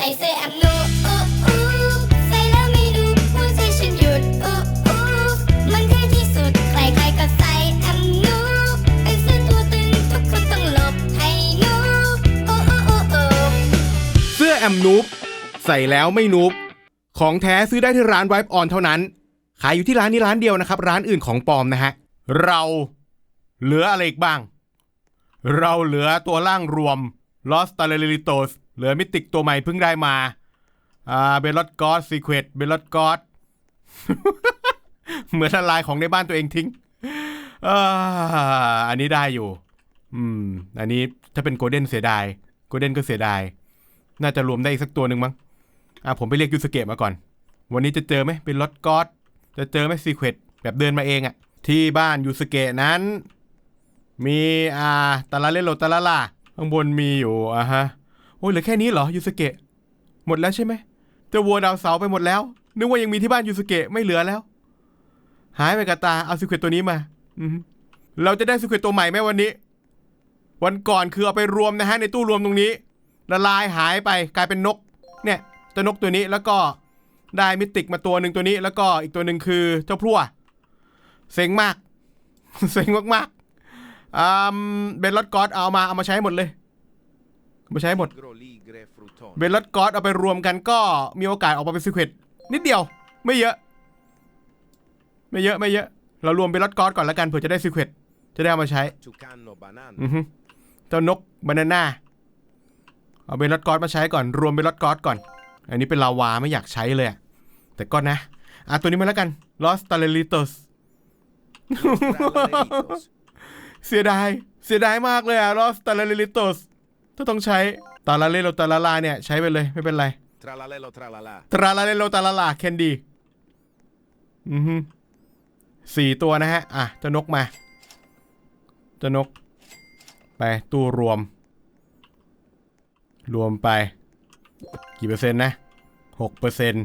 ส่เสื้อแอมนูอู้อู้ใส่แล้วไม่ดูพูดให้ฉันหยุดอู้อู้มันเท่ที่สุด ใครๆก็ใส่แอมนูเป็นเสื้อตัวตึงทุกคนต้องหลบให้นูอู้อู้อู้อู้เสื้อแอมนูบใส่แล้วไม่นูบของแท้ซื้อได้ที่ร้านไวป์ออนเท่านั้น ขายอยู่ที่ร้านนี้ร้านเดียวนะครับ ร้านอื่นของปลอมนะฮะ เราเหลืออะไรอีกบ้าง เราเหลือตัวล่างรวม Lost t a l e r i t o s เหลือมิติกตัวใหม่เพิ่งได้มาอ่าเบลลอดกอสซีเควตเบลลอดกอสเหมือนละลายของในบ้านตัวเองทิ้งอ่าอันนี้ได้อยู่ อืม อันนี้ถ้าเป็นโกลเด้นเสียดายโกลเด้นก็เสียดาย น่าจะรวมได้อีกสักตัวหนึ่งมั้ง อะผมไปเรียกยูสเกะมาก่อน วันนี้จะเจอไหมเป็นรถกอดจะเจอไหมซีเควตแบบเดินมาเองอะที่บ้านยูสเกะนั้น มีอ่าตาลาเลโลตาลาลาข้างบนมีอยู่อะฮะ โอ้ยเหลือแค่นี้เหรอยูสเกะหมดแล้วใช่ไหมเจะวัวดาวเสาไปหมดแล้ว นึกว่ายังมีที่บ้านยูสเกะไม่เหลือแล้ว หายไปกับตาเอาซีเควตตัวนี้มา อืเราจะได้ซีเควตตัวใหม่ไหมวันนี้ วันก่อนคือเอาไปรวมนะฮะในตู้รวมตรงนี้ ละลายหายไปกลายเป็นนก เนี่ยเจ้านกตัวนี้แล้วก็ได้มิติกมาตัวหนึ่งตัวนี้ แล้วก็อีกตัวหนึ่งคือเจ้าพลั่วเซ็งมาก เซ็งมากๆอ่าเบลลอดกอดเอามาเอามาใช้หมดเลย เอามาใช้หมด เบลลอดกอดเอาไปรวมกันก็มีโอกาสออกมาเป็นซีเครตนิดเดียว ไม่เยอะ ไม่เยอะไม่เยอะ เรารวมเบลลอดกอดก่อนแล้วกันเผื่อจะได้ซีเครตจะได้เอามาใช้อือฮึเจ้านกบานาน่าเอาเบลลอดกอสมาใช้ก่อน รวมเบลลอดกอสก่อน อันนี้เป็นลาวาไม่อยากใช้เลยแต่ก็นะอะตัวนี้มาแล้วกัน Lost t a l e r i t o s Tralaritos. เสียดายเสียดายมากเลยอะ Lost t a l e r i t o s ถ้าต้องใช้ตาลาเลโลตาลาลาเนี่ยใช้ไปเลยไม่เป็นไร Tralalelo tralala. ตราลาเลโลตาลาลาเคนดีอือฮึสี่ตัวนะฮะ อะเจ้านกมาเจ้านก ไปตู้รวม รวมไป กี่เปอร์เซ็นต์นะหกเปอร์เซ็นต์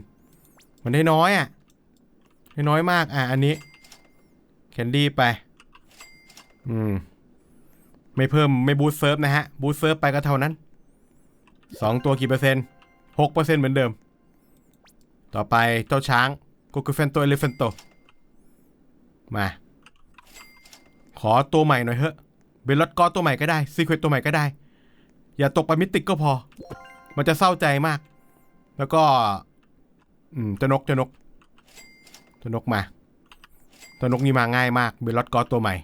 มันได้น้อยอะได้น้อยมาก อะ อันนี้ แคนดี้ไป อืม ไม่เพิ่มไม่บูสเซิร์ฟนะฮะ บูสเซิร์ฟไปก็เท่านั้นสองตัวกี่เปอร์เซ็นต์หกเปอร์เซ็นต์เหมือนเดิม ต่อไปเจ้าช้างโกคุเฟนโตเอลิเฟนโตมา ขอตัวใหม่หน่อยเถอะเบลลอดกอตัวใหม่ก็ได้ซีเควตตัวใหม่ก็ได้ อย่าตกไปมิติกก็พอ มันจะเศร้าใจมาก แล้วก็ อืมเจ้านกเจ้านกเจ้านกมาเจ้านกนี่มาง่ายมากเบลลอดกอตัวใหม่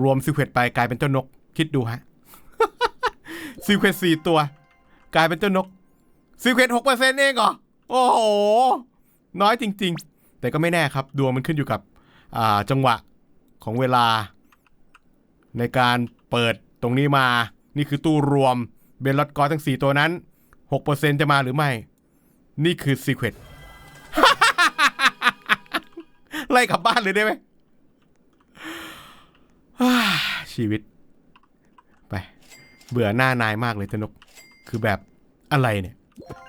รวมซีเควตไปกลายเป็นเจ้านก คิดดูฮะซีเควตสี่ตัว กลายเป็นเจ้านกซีเควตหกเปอร์เซ็นต์เองเหรอ โอ้โห น้อยจริง ๆ แต่ก็ไม่แน่ครับ ดวงมันขึ้นอยู่กับจังหวะของเวลา ในการเปิดตรงนี้มา นี่คือตู้รวมเบลลอดกอทั้ง 4 ตัวนั้น 6%จะมาหรือไม่ นี่คือซีเควตไล่กลับบ้านเลยได้ไหม ฮ่า ชีวิต ไป เบื่อหน้านายมากเลยจนก คือแบบอะไรเนี่ย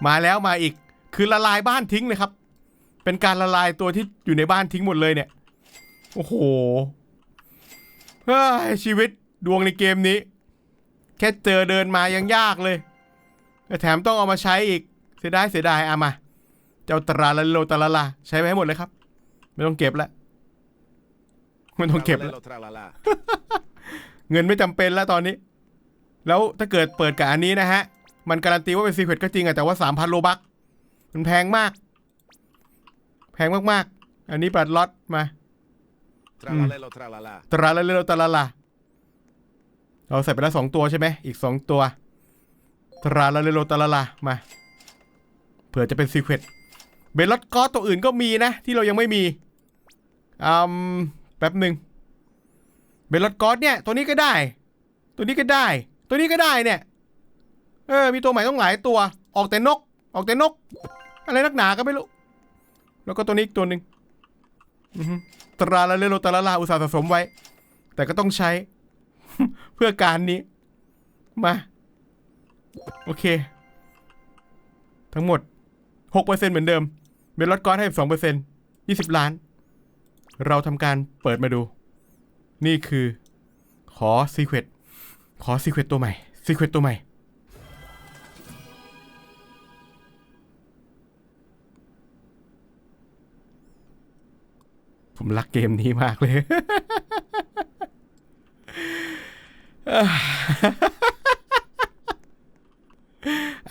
มาแล้วมาอีก คือละลายบ้านทิ้งเลยครับ เป็นการละลายตัวที่อยู่ในบ้านทิ้งหมดเลยเนี่ย โอ้โหเฮ้ยชีวิตดวงในเกมนี้ แค่เจอเดินมายังยากเลยแถมต้องเอามาใช้อีก เสียดายเสียดายเอามา เจ้าตราละโลตราละลาใช้ไปให้หมดเลยครับ ไม่ต้องเก็บแล้วไม่ต้องเก็บแล้ว เงินไม่จำเป็นแล้วตอนนี้ แล้วถ้าเกิดเปิดกับอันนี้นะฮะ มันการันตีว่าเป็นซีเครตก็จริงอะแต่ว่า3,000โลบักมันแพงมาก แพงมากๆ อันนี้ปัดล็อตมา Tralalelo tralala. ตราละเลโลตราละเราใส่ไปแล้วสองตัวใช่ไหมอีกสองตัวตราละเลโลตราละมาเผื่อจะเป็นซีเครตเบลลอตกอสตัวอื่นก็มีนะ ที่เรายังไม่มีอืมแป๊บหนึ่ง เบลลอตกอสเนี่ย ตัวนี้ก็ได้ ตัวนี้ก็ได้ ตัวนี้ก็ได้เนี่ย เออ มีตัวใหม่ต้องหลายตัว ออกแต่นก ออกแต่นก อะไรนักหนาก็ไม่รู้ แล้วก็ตัวนี้อีกตัวหนึ่งตราละเลโลตราลาอุตสาห์สะสมไว้ แต่ก็ต้องใช้ เพื่อการนี้ มา โอเค ทั้งหมด 6%เหมือนเดิม เบลลอดก้อนให้2% 20ล้าน เราทำการเปิดมาดู นี่คือ ขอซีเควตขอซีเควตตัวใหม่ซีเควตตัวใหม่ ผมรักเกมนี้มากเลย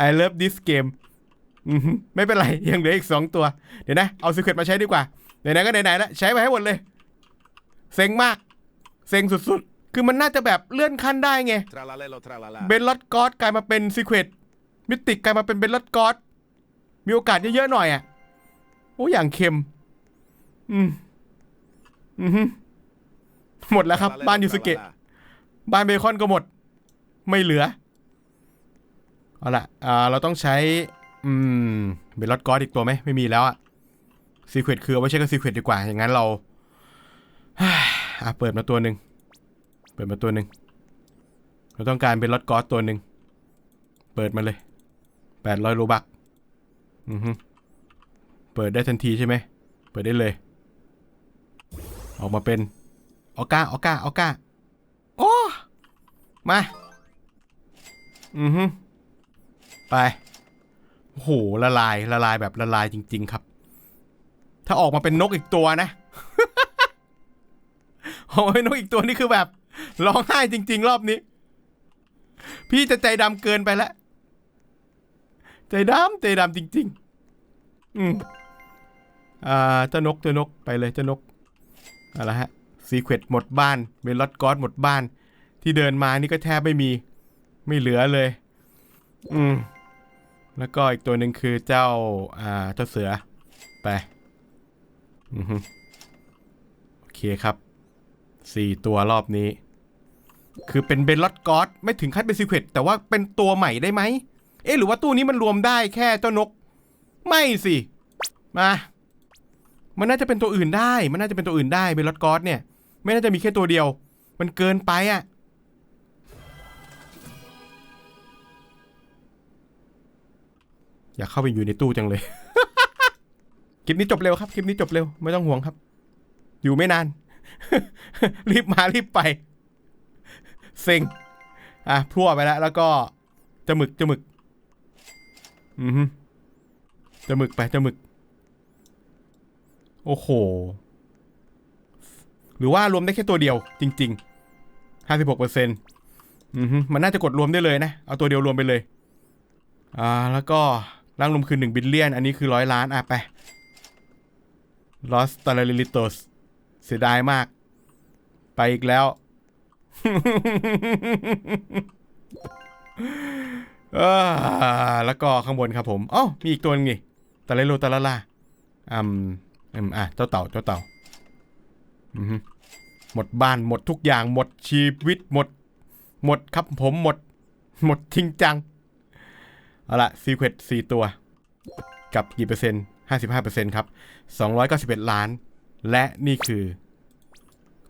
I love this game ไม่เป็นไร ยังเหลืออีกสองตัว เดี๋ยวนะ เอาซีเควตมาใช้ดีกว่า ไหนๆก็ไหนๆแล้วใช้ไปให้หมดเลย เซ็งมาก เซ็งสุดๆ คือมันน่าจะแบบเลื่อนขั้นได้ไง Tralalelo tralala. เบนลอดกอสกลายมาเป็นซีเครตมิติกกลายมาเป็นเบนลอดกอสมีโอกาสเยอะๆหน่อยอะ โอ้อย่างเค็ม อืม อือหือหมดแล้วครับ Tralalelo บ้านยูสเกะ tralala. บ้านเบคอนก็หมด ไม่เหลือ เอาละอ่า เราต้องใช้ อืม เบลลอดกอสอีกตัวไหม ไม่มีแล้วอะซีเครตคือเอาไว้ใช้กับซีเครตดีกว่า อย่างนั้นเรา อะเปิดมาตัวหนึ่งเปิดมาตัวหนึ่งเราต้องการเป็นลอดกอสตัวหนึ่งเปิดมาเลยแปดร้อยโลบักอือฮึเปิดได้ทันทีใช่ไหมเปิดได้เลย ออกมาเป็นออก้าออก้าออก้าโอ้มาอือฮึไปโอ้โหละลายละลายแบบละลายจริง ๆ ครับ ถ้าออกมาเป็นนกอีกตัวนะ ออกมาเป็นกอีกตัวนี่คือแบบร้องไห้จริง ๆ รอบนี้ พี่จะใจดำเกินไปแล้วใจดำใจดำจริง ๆ อืมอ่าเจ้านกเจ้านกไปเลยเจ้านกอาละฮะซีเควตหมดบ้านเมลอดกอสหมดบ้าน ที่เดินมานี่ก็แทบไม่มี ไม่เหลือเลย อืม แล้วก็อีกตัวหนึ่งคือเจ้า อ่า เจ้าเสือ ไป อือฮึโอเคครับ สี่ตัวรอบนี้ คือเป็นเบนลอดกอสไม่ถึงขั้นเป็นซีเควตแต่ว่าเป็นตัวใหม่ได้ไหม เอ๊ะหรือว่าตู้นี้มันรวมได้แค่เจ้านก ไม่สิ มา มันน่าจะเป็นตัวอื่นได้ มันน่าจะเป็นตัวอื่นได้เบลลอดกอสเนี่ย ไม่น่าจะมีแค่ตัวเดียว มันเกินไปอะ่ะอยากเข้าไปอยู่ในตู้จังเลย คลิปนี้จบเร็วครับ คลิปนี้จบเร็ว ไม่ต้องห่วงครับ อยู่ไม่นาน รีบมารีบไป เซ็ง อะพั่วไปแล้ว แล้วก็จมึกจมึก อือฮึจมึกไปจมึก โอ้โห หรือว่ารวมได้แค่ตัวเดียว จริงๆห้าสิบหกเปอร์เซ็นต์อือฮึมันน่าจะกดรวมได้เลยนะ เอาตัวเดียวรวมไปเลย อ่า แล้วก็ร่างรวมคือหนึ่งบิลเลียน อันนี้คือร้อยล้าน อะไป Lost t a r a l i t o s เสียดายมาก ไปอีกแล้ว แล้วก็ข้างบนครับผมอ๋อมีอีกตัวนึงนี่ตาเลโลตาลาลาอืมอืมอะเจ้าเต่าเจ้าเต่าอือฮึหมดบ้านหมดทุกอย่างหมดชีวิตหมด หมดครับผมหมด หมดจริงจังเอาละซีเควตสี่ตัว กับกี่เปอร์เซ็นต์ห้าสิบห้าเปอร์เซ็นต์ครับสองร้อยเก้าสิบเอ็ดล้าน และนี่คือ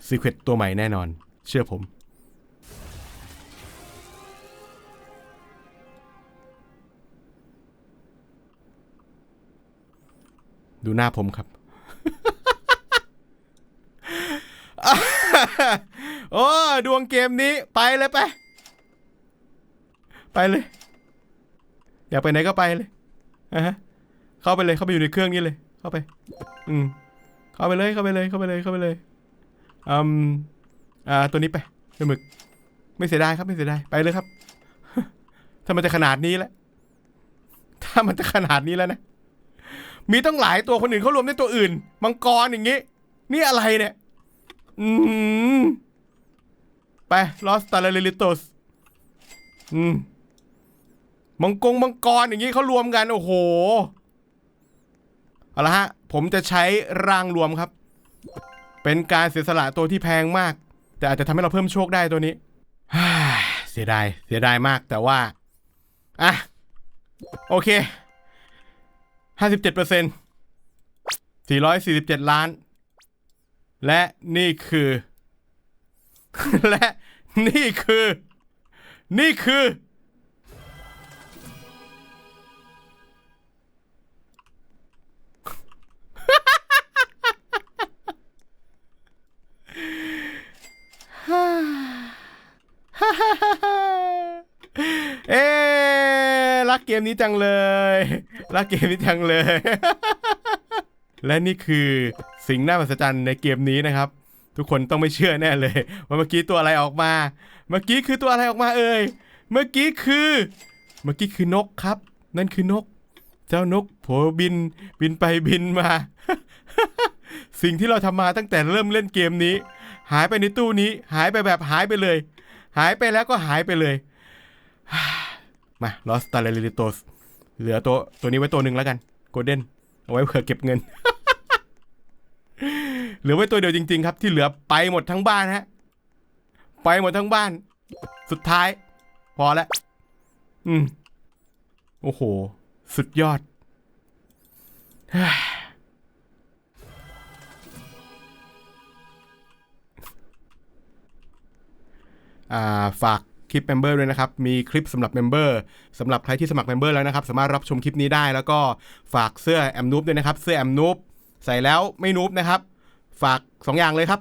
ซีเควตตัวใหม่แน่นอน เชื่อผม ดูหน้าผมครับ โอ้ดวงเกมนี้ไปเลยไป ไปเลย อยากไปไหนก็ไปเลยอะเข้าไปเลยเข้าไปอยู่ในเครื่องนี้เลย เข้าไป อืม เข้าไปเลยเข้าไปเลยเข้าไปเลยเข้าไปเลยอืมอ่าตัวนี้ไปปลาหมึก ไม่เสียดายครับไม่เสียดายไปเลยครับ ถ้ามันจะขนาดนี้แล้วถ้ามันจะขนาดนี้แล้วนะมีต้องหลายตัวคนอื่นเขารวมในตัวอื่น มังกรอย่างงี้นี่อะไรเนี่ย อืมไป Lost t a r a l i t o s อืมมังกรมังกรอย่างงี้เขารวมกัน โอ้โห เอาละฮะ ผมจะใช้ร่างรวมครับ เป็นการเสียสละตัวที่แพงมาก แต่อาจจะทำให้เราเพิ่มโชคได้ตัวนี้ เสียดาย เสียดายมากแต่ว่า อะ โอเคห้าสิบเจ็ดเปอร์เซ็นต์สี่ร้อยสี่สิบเจ็ดล้าน และนี่คือ และนี่คือ นี่คือ เกมนี้จังเลย รักเกมนี้จังเลย และนี่คือสิ่งน่ามหัศจรรย์ในเกมนี้นะครับ ทุกคนต้องไม่เชื่อแน่เลย ว่าเมื่อกี้ตัวอะไรออกมา เมื่อกี้คือตัวอะไรออกมาเอ่ย เมื่อกี้คือ เมื่อกี้คือนกครับ นั่นคือนก เจ้านกโผบิน บินไปบินมา สิ่งที่เราทำมาตั้งแต่เริ่มเล่นเกมนี้ หายไปในตู้นี้ หายไปแบบหายไปเลย หายไปแล้วก็หายไปเลย มาลอสตาเลลิโตสเหลือตัวตัวนี้ไว้ตัวหนึ่งแล้วกันโกลเด้นเอาไว้เผื่อเก็บเงิน เหลือไว้ตัวเดียวจริง ๆ ครับ ที่เหลือไปหมดทั้งบ้านฮะ ไปหมดทั้งบ้าน สุดท้าย พอแล้วอืม โอ้โห สุดยอด อ่าฝาก คลิปเมมเบอร์ด้วยนะครับ มีคลิปสำหรับเมมเบอร์สำหรับใครที่สมัครเมมเบอร์แล้วนะครับ สามารถรับชมคลิปนี้ได้แล้วก็ฝากเสื้อแอมนูบด้วยนะครับ เสื้อแอมนูบใส่แล้วไม่นูบนะครับ ฝาก 2 อย่างเลยครับ